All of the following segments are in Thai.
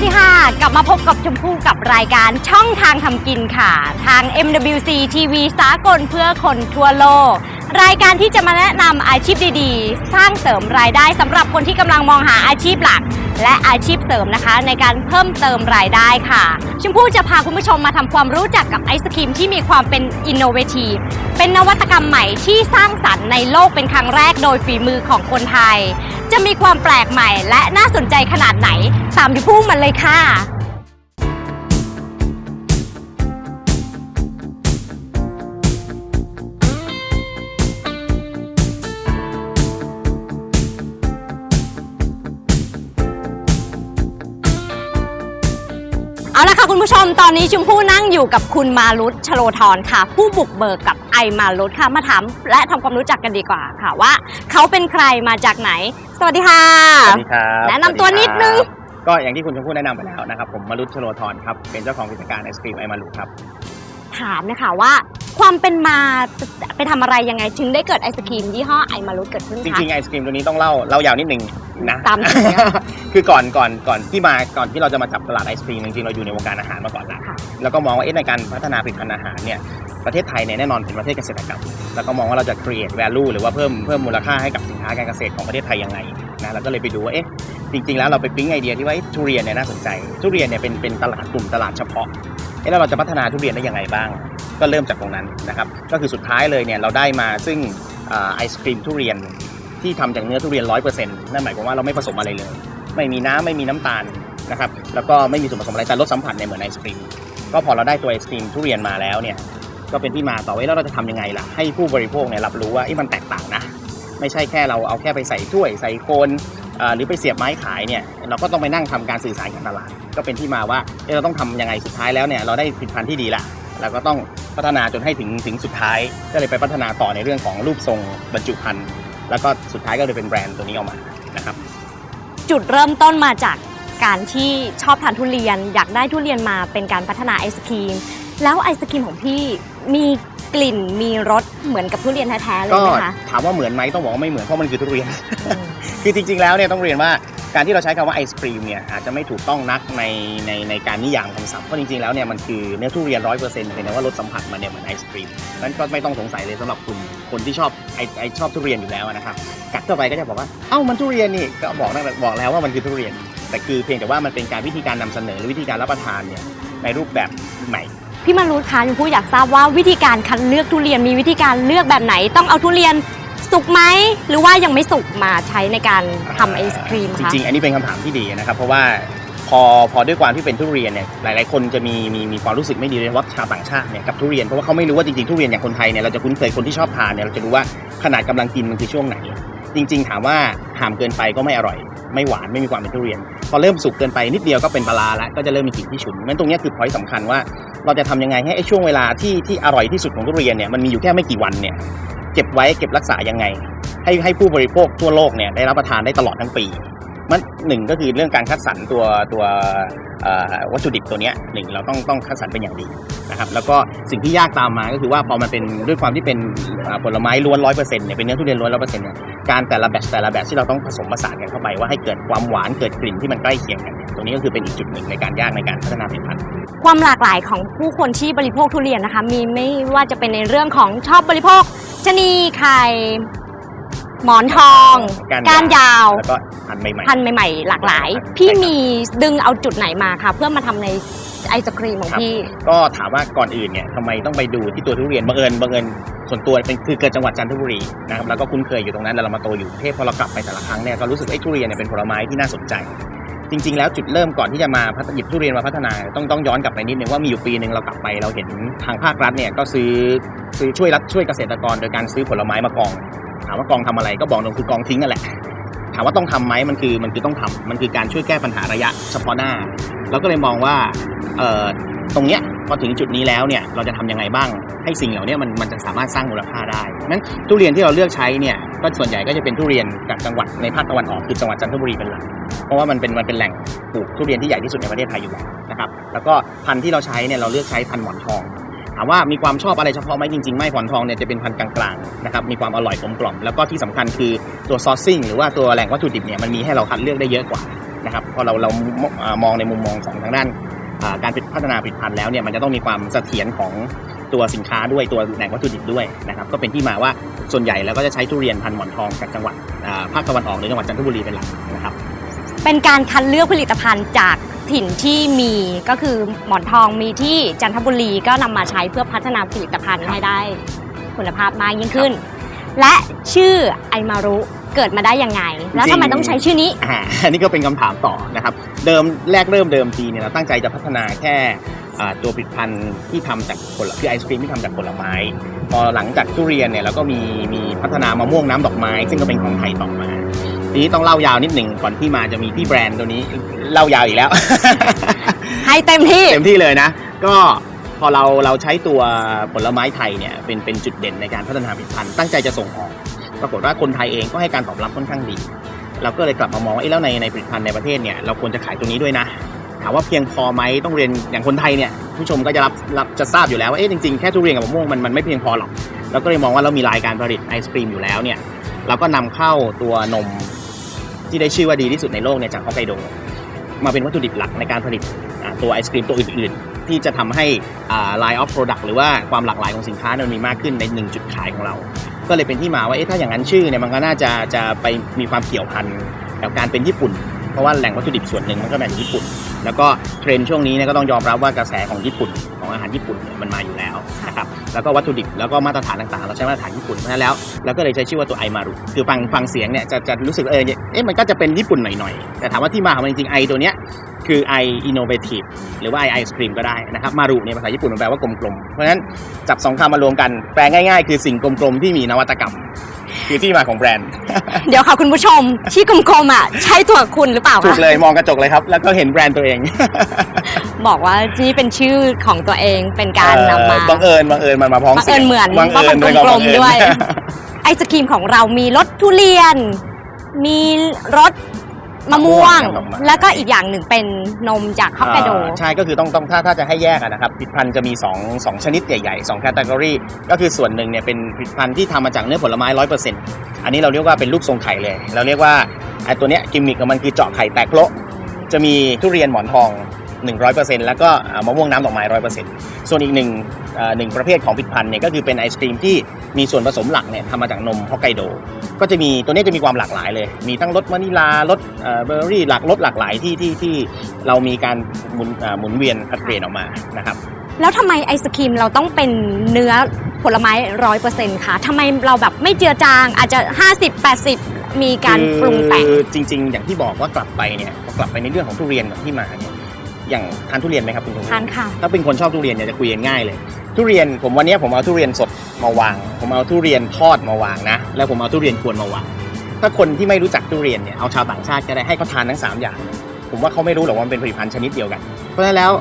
สดีค่ะ กลับมาพบกับชมพู่กับรายการช่องทางทำกินค่ะ ทาง MWC TV สากลเพื่อคนทั่วโลก รายการที่จะมาแนะนำอาชีพดีๆ สร้างเสริมรายได้สำหรับคนที่กำลังมองหาอาชีพหลัก และอาชีพเสริมนะคะ ในการเพิ่มเติมรายได้ค่ะ ชมพู่จะพาคุณผู้ชมมาทำความรู้จักกับไอศครีมที่มีความเป็นอินโนเวทีฟเป็นนวัตกรรมใหม่ที่สร้างสรรค์ในโลกเป็นครั้งแรกโดยฝีมือของคนไทย จะมีความแปลกใหม่และน่าสนใจขนาดไหน ตามยูพุ่งมันเลยค่ะ ค่ะคุณผู้ชมตอนนี้ชมพู่นั่งอยู่กับคุณมารุตชโลธรค่ะ ผู้บุกเบิกกับไอมารุตค่ะมาถามและทำความรู้จักกันดีกว่าค่ะว่า เขาเป็นใครมาจากไหน สวัสดีค่ะ สวัสดีครับแนะนำตัวนิดนึงสวัสดีครับก็อย่างที่คุณชมพู่แนะนำไปแล้วนะครับ ผมมารุตชโลธรครับ เป็นเจ้าของกิจการไอศครีมไอมารุครับ ถามนะคะว่า ความเป็นมาไปทำอะไรยังไงถึงได้เกิดไอศครีมยี่ห้อไอมารุตเกิดขึ้นจคะ ริงๆไอศครีมตัวนี้ต้องเล่าเล่ายาวนิดนึงนะ ตามถึงเนี่ยคือก่อนก่อนก่อนที่มาก่อนที่เราจะมาจับตลาดไอศครีมจริงๆเราอยู่ในวงการอาหารมาก่อนละค่ะ แล้วก็มองว่าเอ๊ะในการพัฒนาผลิตภัณฑ์อาหารเนี่ยประเทศไทยเนี่ยแน่นอนเป็นประเทศเกษตรกรรมแล้วก็มองว่าเราจะ create value หรือว่าเพิ่มเพิ่มมูลค่าให้กับสินค้าการเกษตรของประเทศไทยยังไงนะเราก็เลยไปดูว่าเอ๊ะจริงๆแล้วเราไปปิ๊งไอเดียที่ว่าเอ๊ะทุเรียนเนี่ยน่าสนใจทุเรียนเนี่ยเป็นเป็นตลาดกลุ่มตลาดเฉพาะ เอ๊ะแล้วเราจะพัฒนาทุเรียนได้ยังไงบ้าง ก็เริ่มจากตรงนั้นนะครับ ก็คือสุดท้ายเลยเนี่ยเราได้มาซึ่งไอศครีมทุเรียนที่ทำจากเนื้อทุเรียนร้อยเปอร์เซ็นต์นั่นหมายความว่าเราไม่ผสมอะไรเลย ไม่มีน้ำไม่มีน้ำตาลนะครับแล้วก็ไม่มีส่วนผสมอะไรแต่รสสัมผัสเนี่ยเหมือนไอศครีมก็พอเราได้ตัวไอศครีมทุเรียนมาแล้วเนี่ยก็เป็นที่มาต่อไว้แล้วเราจะทำยังไงล่ะให้ผู้บริโภคเนี่ยรับรู้ว่าเอ้มันแตกต่างนะ ไม่ใช่แค่เราเอาแค่ไปใส่ถ้วยใส่โคน หรือไปเสียบไม้ขายเนี่ยเราก็ต้องไปนั่งทำการสื่อสารกับตลาด ก็เป็นที่มาว่าเอ้เราต้องทำยังไงสุดท้ายแล้วเนี่ยเราได้ผลิตภัณฑ์ที่ดีละเราก็ต้องพัฒนาจนให้ถึงถึงสุดท้าย ก็เลยไปพัฒนาต่อในเรื่องของรูปทรงบรรจุภัณฑ์แล้วก็สุดท้ายก็เลยเป็นแบรนด์ตัวนี้ออกมานะครับ จุดเริ่มต้นมาจากการที่ชอบทานทุเรียน อยากได้ทุเรียนมาเป็นการพัฒนาไอศครีมแล้วไอศครีมของพี่มีกลิ่นมีรสเหมือนกับทุเรียนแท้ๆเลยก็ไหมคะถามว่าเหมือนไหมต้องบอกว่าไม่เหมือนเพราะมันคือทุเรียน คือจริงๆแล้วเนี่ยต้องเรียนว่าการที่เราใช้คำว่าไอศครีมเนี่ยอาจจะไม่ถูกต้องนักในในในการนิยามคำศัพท์เพราะจริงๆแล้วเนี่ยมันคือเนื้อทุเรียนร้อยเปอร์เซ็นต์เพียงแต่ว่ารสสัมผัสมันเนี่ยเหมือนไอศครีมนั้นก็ไม่ต้องสงสัยเลยสำหรับกลุ่มคนที่ชอบไอไอชอบทุเรียนอยู่แล้วนะครับกัดเข้าไปก็จะบอกว่าเอ้ามันทุเรียนนี่ก็บอกนั่นแหละบอกแล้วว่ามันคือทุเรียน แต่คือเพียงแต่ว่ามันเป็นการวิธีการนำเสนอหรือวิธีการรับประทานเนี่ยในรูปแบบใหม่พี่มารุธคะชมพู่อยากทราบว่าวิธีการคัดเลือกทุเรียนมีวิธีการเลือกแบบไหน ต้องเอาทุเรียน สุกไหมหรือว่ายังไม่สุกมาใช้ในการทำไอศครีมจคะ ริงๆ อันนี้เป็นคำถามที่ดีนะครับ เพราะว่าพอพอด้วยความที่เป็นทุเรียนเนี่ยหลายๆ คนจะมีมีมีความรู้สึกไม่ดีเลยว่าชาวต่างชาติเนี่ยกับทุเรียนเพราะว่าเขาไม่รู้ว่าจริงๆทุเรียนอย่างคนไทยเนี่ยเราจะคุ้นเคยคนที่ชอบทานเนี่ยเราจะรู้ว่าขนาดกำลังกินมันคือช่วงไหน จริง ๆ ถามว่าหามเกินไปก็ไม่อร่อย ไม่หวานไม่มีความเป็นทุเรียน พอเริ่มสุกเกินไปนิดเดียวก็เป็นปลาร้าแล้วก็จะเริ่มมีกลิ่นที่ฉุนนั้นตรงเนี้ยคือพอยต์สำคัญว่า เราจะทำยังไงให้ไอ้ช่วงเวลาที่ที่อร่อยที่สุดของทุเรียนเนี่ยมันมีอยู่แค่ไม่กี่วันเนี่ย เก็บไว้เก็บรักษายังไง ให้ให้ผู้บริโภคทั่วโลกเนี่ยได้รับประทานได้ตลอดทั้งปี มันหนึ่งก็คือเรื่องการคัดสรรตัวตัววัตถุดิบตัวนี้หนึ่งเราต้องต้องคัดสรรเป็นอย่างดีนะครับแล้วก็สิ่งที่ยากตามมาก็คือว่าพอมันเป็นด้วยความที่เป็นผลไม้ล้วนร้อยเปอร์เซ็นต์เนี่ยเป็นเนื้อทุเรียนล้วนร้อยเปอร์เซ็นต์เนี่ยการแต่ละแบตแต่ละแบตที่เราต้องผสมผสานกันเข้าไปว่าให้เกิดความหวานเกิดกลิ่นที่มันใกล้เคียงกันตรงนี้ก็คือเป็นอีกจุดหนึ่งในการยากในการพัฒนาผลิตภัณฑ์ความหลากหลายของผู้คนที่บริโภคทุเรียนนะคะมีไม่ว่าจะเป็นในเรื่องของชอบบริโภค ชะนีไข่หมอนทองก้านยาวแล้วก็พันธุ์ใหม่ๆพันธุ์ใหม่ๆ หลากหลาย พี่มีดึงเอาจุดไหนมาคะเพื่อมาทำในไอศครีมของพี่ ก็ถามว่าก่อนอื่นเนี่ยทำไมต้องไปดูที่ตัวทุเรียนบังเอิญบังเอิญส่วนตัวเป็นคือเกิดจังหวัดจันทบุรีนะครับแล้วก็คุ้นเคยอยู่ตรงนั้นแล้วเรามาโตอยู่กรุงเทพพอเรากลับไปแต่ละครั้งเนี่ยก็รู้สึกไอ้ยทุเรียนเนี่ยเป็นผลไม้ที่น่าสนใจ จริง ๆ แล้วจุดเริ่มก่อนที่จะมาพัฒหยิบทุเรียนมาพัฒนาต้องต้องย้อนกลับไปนิดนึงว่ามีอยู่ปีหนึ่งเรากลับไปเราเห็นทางภาครัฐเนี่ยก็ซื้อซื้อช่วยรัฐช่วยเกษตรกรโดยการซื้อผลไม้มากอง ถามว่ากองทำอะไรก็บอกตรงคือกองทิ้งนั่นแหละถามว่าต้องทำไหมมันคือมันคือต้องทำมันคือการช่วยแก้ปัญหาระยะเฉพาะหน้าเราก็เลยมองว่าเอ่อตรงเนี้ยพอถึงจุดนี้แล้วเนี่ยเราจะทำยังไงบ้าง ให้สิ่งเหล่านี้มันมันจะสามารถสร้างมูลค่าได้นั้นทุเรียนที่เราเลือกใช้เนี่ย ก็ส่วนใหญ่ก็จะเป็นทุเรียนจากจังหวัดในภาคตะวันออกคือจังหวัดจันทบุรีเป็นหลักเพราะว่ามันเป็นมันเป็นแหล่งปลูกทุเรียนที่ใหญ่ที่สุดในประเทศไทยอยู่แล้วนะครับแล้วก็พันธุ์ที่เราใช้เนี่ยเราเลือกใช้พันธุ์หมอนทองถามว่ามีความชอบอะไรเฉพาะไหมจริงๆไม่หมอนทองเนี่ยจะเป็นพันธุ์กลางๆนะครับมีความอร่อยกลมกล่อมแล้วก็ที่สำคัญคือตัวซอสซิ่งหรือว่าตัวแหล่งวัตถุดิบเนี่ยมันมีให้เราคัดเลือกได้เยอะกว่านะครับพอเราเราอ่ามองในมุมมองของทางด้านการพัฒนาผลิตภัณฑ์แล้วเนี่ยมันจะต้องมีความเสถียรของ ตัวสินค้าด้วยตัวแหล่งวัตถุดิบด้วยนะครับก็เป็นที่มาว่าส่วนใหญ่แล้วก็จะใช้ทุเรียนพันธุ์หมอนทองจากจังหวัดอ่าภาคตะวันออกหรือจังหวัดจันทบุรีเป็นหลักนะครับเป็นการคัดเลือกผลิตภัณฑ์จากถิ่นที่มีก็คือหมอนทองมีที่จันทบุรีก็นำมาใช้เพื่อพัฒนาผลิตภัณฑ์ครับให้ได้คุณภาพมากยิ่งขึ้น และชื่อไอมารุเกิดมาได้ยังไง แล้วทำไมต้องใช้ชื่อนี้อ่าอันนี้ก็เป็นคำถามต่อนะครับ เดิมแรกเริ่มเดิมทีเนี่ยเราตั้งใจจะพัฒนาแค่อ่า ตัวผลิตภัณฑ์ที่ทำจากผลคือไอศครีมที่ทำจากผลไม้ พอหลังจากทุเรียนเนี่ยเราก็มีมีพัฒนามะม่วงน้ำดอกไม้ ซึ่งก็เป็นของไทยต่อมา ทีนี้ต้องเล่ายาวนิดหนึ่งก่อนที่มาจะมีที่แบรนด์ตัวนี้เล่ายาวอีกแล้ว ให้เต็มที่เต็มที่เลยนะ ก็พอเราเราใช้ตัวผลไม้ไทยเนี่ยเป็นเป็นจุดเด่นในการพัฒนาผลิตภัณฑ์ตั้งใจจะส่งออกปรากฏว่าคนไทยเองก็ให้การตอบรับค่อนข้างดีเราก็เลยกลับมามองว่าเอ๊ะแล้วในในผลิตภัณฑ์ในประเทศเนี่ยเราควรจะขายตัวนี้ด้วยนะ ถามว่าเพียงพอไหมต้องเรียนอย่างคนไทยเนี่ยผู้ชมก็จะรับรับจะทราบอยู่แล้วว่าเอ๊ะจริงๆแค่ทุเรียนกับมะม่วงมันมันไม่เพียงพอหรอกเราก็เลยมองว่าเรามีรายการผลิตไอศครีมอยู่แล้วเนี่ยเราก็นำเข้าตัวนมที่ได้ชื่อว่าดีที่สุดในโลกเนี่ยจากฮอกไกโดมาเป็นวัตถุดิบหลักในการผลิตตัวไอศครีมตัวอื่นๆ ที่จะทำให้ line of product หรือว่าความหลากหลายของสินค้ามันมีมากขึ้นในหนึ่งจุดขายของเรา ก็เลยเป็นที่มาว่าเอ๊ะถ้าอย่างนั้นชื่อเนี่ยมันก็น่าจะจะไปมีความเกี่ยวพันกับการเป็นญี่ปุ่น เพราะว่าแหล่งวัตถุดิบส่วนหนึ่งมันก็มาจากญี่ปุ่น แล้วก็เทรนด์ช่วงนี้เนี่ยก็ต้องยอมรับว่ากระแสของญี่ปุ่นของอาหารญี่ปุ่นเนี่ยมันมาอยู่แล้วนะครับแล้วก็วัตถุดิบแล้วก็มาตรฐานต่างๆ เราใช้มาตรฐานญี่ปุ่นเพราะฉะนั้นแล้วเราก็เลยใช้ชื่อว่าตัวไอมารุคือฟังฟังเสียงเนี่ยจะจะรู้สึกว่าเออเอ๊ะมันก็จะเป็นญี่ปุ่นหน่อยๆแต่ถามว่าที่มาของมันจริงๆไอตัวเนี้ย คือไออินโนเวทีฟหรือว่าไอไอศครีมก็ได้นะครับมารุเนี่ยภาษาญี่ปุ่นมันแปลว่ากลมๆ เพราะฉะนั้นจับสองคำมารวมกันแปลง่ายๆ คือสิ่งกลมๆ ที่มีนวัตกรรม คือที่มาของแบรนด์ เดี๋ยวค่ะคุณผู้ชม ที่กลมๆอะใช่ตัวคุณหรือเปล่าถูคะกเลยมองกระจกเลยครับ แล้วก็เห็นแบรนด์ตัวเองบอกว่านี่เป็นชื่อของตัวเองเป็นการนำมา เอ่อบังเอิญบังเอิญมันมาพ้องบังเอิญสียเหมือนบังเอิญว่ามันเป็นความกลมๆบังเอิญด้วย ไอศครีมของเรามีรสทุเรียน มีรส มะม่วง มะม่วงครับแล้วก็อีกอย่างหนึ่งเป็นนมจากฮอกไกโด อ่าใช่ก็คือต้องต้องถ้าถ้าจะให้แยกอะนะครับผลิตภัณฑ์จะมี2 2ชนิดใหญ่ๆ2แคตตากรีก็คือส่วนหนึ่งเนี่ยเป็นผลิตภัณฑ์ที่ทำมาจากเนื้อผลไม้ร้อยเปอร์เซ็นต์อันนี้เราเรียกว่าเป็นรูปทรงไข่เลย เราเรียกว่าไอ้ตัวเนี้ยกิมมิคของมันคือเจาะไข่แตกโละจะมีทุเรียนหมอนทอง 100%แล้วก็อ่ามะม่วงน้ำดอกไม้100%ส่วนอีกหนึ่งเอ่อหนึ่งประเภทของผลิตภัณฑ์เนี่ยก็คือเป็นไอศครีมที่มีส่วนผสมหลักเนี่ยทำมาจากนมฮอกไกโด ก็จะมีตัวนี้จะมีความหลากหลายเลย มีทั้งรสวานิลารสเอ่อเบอร์รี่หลากรสหลากหลายที่ที่ที่เรามีการหมุนอ่าหมุนเวียนผลัดเปลี่ยนออกมานะครับแล้วทำไมไอศครีมเราต้องเป็นเนื้อผลไม้ร้อยเปอร์เซ็นต์คะทำไมเราแบบไม่เจือจางอาจจะ 50 80 มีการปรุงแต่งคือจริง ๆ อย่างที่บอกว่ากลับไปเนี่ยพอกลับไปในเรื่องของทุเรียนก่อนที่มาเนี่ย อย่างทานทุเรียนไหมครับคุณผู้ชมทานค่ะ ถ้าเป็นคนชอบทุเรียนเนี่ยจะคุยกันง่ายเลย ทุเรียนผมวันเนี้ยผมเอาทุเรียนสดมาวาง ผมเอาทุเรียนทอดมาวางนะ แล้วผมเอาทุเรียนกวนมาวาง ถ้าคนที่ไม่รู้จักทุเรียนเนี่ยเอาชาวต่างชาติก็ได้ให้เขาทานทั้งสามอย่าง ผมว่าเขาไม่รู้หรอกว่ามันเป็นผลิตภัณฑ์ชนิดเดียวกัน เพราะฉะนั้นแล้ว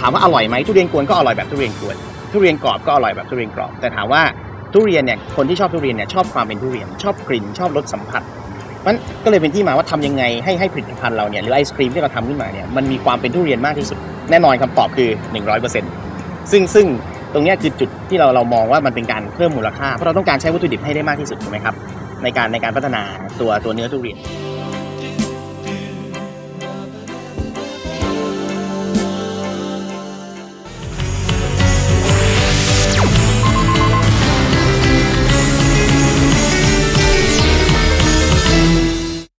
ถามว่าอร่อยไหมทุเรียนกวนก็อร่อยแบบทุเรียนกวน ทุเรียนกรอบก็อร่อยแบบทุเรียนกรอบ แต่ถามว่าทุเรียนเนี่ยคนที่ชอบทุเรียนเนี่ยชอบความเป็นทุเรียนชอบกลิ่นชอบรสสัมผัส มันก็เลยเป็นที่มาว่าทำยังไงให้ให้ผลิตภัณฑ์เราเนี่ยหรือไอศครีมที่เราทำขึ้นมาเนี่ยมันมีความเป็นทุเรียนมากที่สุดแน่นอนคำตอบคือ 100%ซึ่งซึ่งตรงนี้คือจุดที่เราเรามองว่ามันเป็นการเพิ่มมูลค่าเพราะเราต้องการใช้วัตถุดิบให้ได้มากที่สุดถูกไหมครับในการในการพัฒนาตัวตัวเนื้อทุเรียน